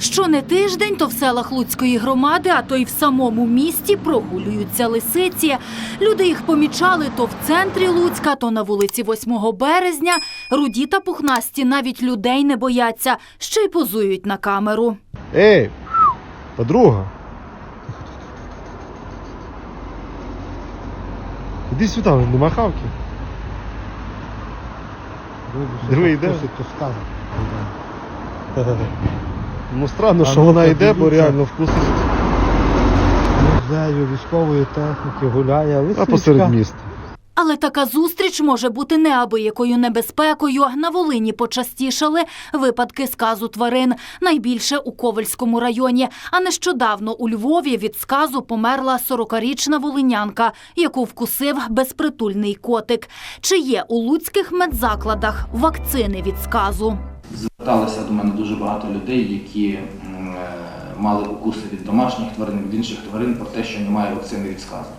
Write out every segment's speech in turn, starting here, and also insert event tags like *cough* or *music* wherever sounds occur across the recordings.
Що не тиждень, то в селах Луцької громади, а то й в самому місті прогулюються лисиці. Люди їх помічали то в центрі Луцька, то на вулиці 8 березня. Руді та пухнасті навіть людей не бояться, ще й позують на камеру. Ей, подруга. Іди сюди, нема хавки. Диви, йде. *laughs* Ну странно, А що ну, вона йде, бо реально вкусить. Музею військової техніки гуляє, А посеред міста. Але така зустріч може бути неабиякою небезпекою. На Волині почастішали випадки сказу тварин, найбільше у Ковальському районі. А нещодавно у Львові від сказу померла 40-річна волинянка, яку вкусив безпритульний котик. Чи є у луцьких медзакладах вакцини від сказу? Зверталося до мене дуже багато людей, які е, мали укуси від домашніх тварин, від інших тварин про те, що немає вакцини від сказу.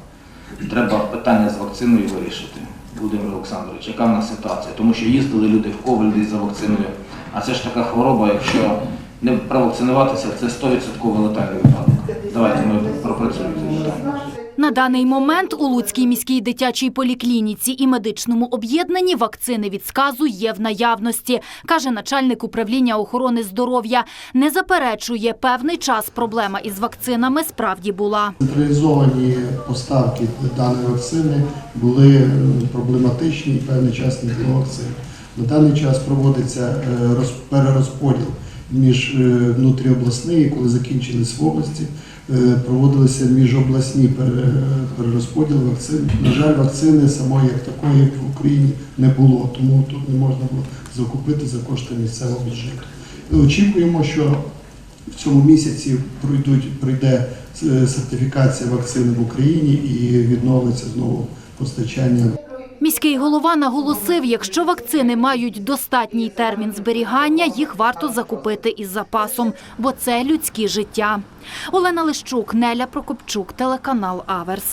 Треба питання з вакциною вирішити, Володимир Олександрович, яка в нас ситуація? Тому що їздили люди в Коваль десь за вакциною, а це ж така хвороба, якщо не провакцинуватися, це 100% летальний випадок. Давайте ми пропрацюємо. На даний момент у Луцькій міській дитячій поліклініці і медичному об'єднанні вакцини від сказу є в наявності, каже начальник управління охорони здоров'я. Не заперечує, певний час проблема із вакцинами справді була. Централізовані поставки даної вакцини були е, проблематичні і певний час не було вакцин. На даний час проводиться е, роз- перерозподіл між е, внутріобласний, коли закінчились в області, е, проводилися міжобласні пере- перерозподіл вакцин. На жаль, вакцини самої як такої в Україні не було, тому тут не можна було закупити за кошти місцевого бюджету. Очікуємо, що в цьому місяці пройдуть, пройде е, сертифікація вакцини в Україні і відновиться знову постачання Міський голова наголосив, якщо вакцини мають достатній термін зберігання, їх варто закупити із запасом, бо це людські життя. Олена Лищук, Неля Прокопчук, телеканал Аверс.